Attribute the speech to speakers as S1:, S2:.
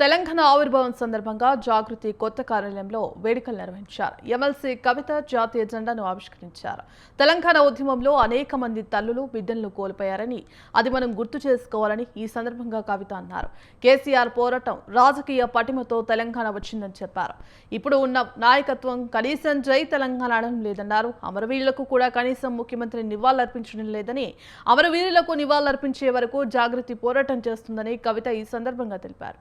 S1: తెలంగాణ ఆవిర్భావం సందర్భంగా జాగృతి కొత్త కార్యాలయంలో వేడుకలు నిర్వహించారు. ఎమ్మెల్సీ కవిత జాతీయ జెండాను ఆవిష్కరించారు. తెలంగాణ ఉద్యమంలో అనేక మంది తల్లులు బిడ్డలను కోల్పోయారని అది మనం గుర్తు చేసుకోవాలని ఈ సందర్భంగా కవిత అన్నారు. కేసీఆర్ పోరాటం రాజకీయ పటిమతో తెలంగాణ వచ్చిందని చెప్పారు. ఇప్పుడు ఉన్న నాయకత్వం కనీసం జై తెలంగాణ అనడం లేదన్నారు. అమరవీరులకు కూడా కనీసం ముఖ్యమంత్రి నివాళులర్పించడం లేదని అమరవీరులకు నివాళులర్పించే వరకు జాగృతి పోరాటం చేస్తుందని కవిత ఈ సందర్భంగా తెలిపారు.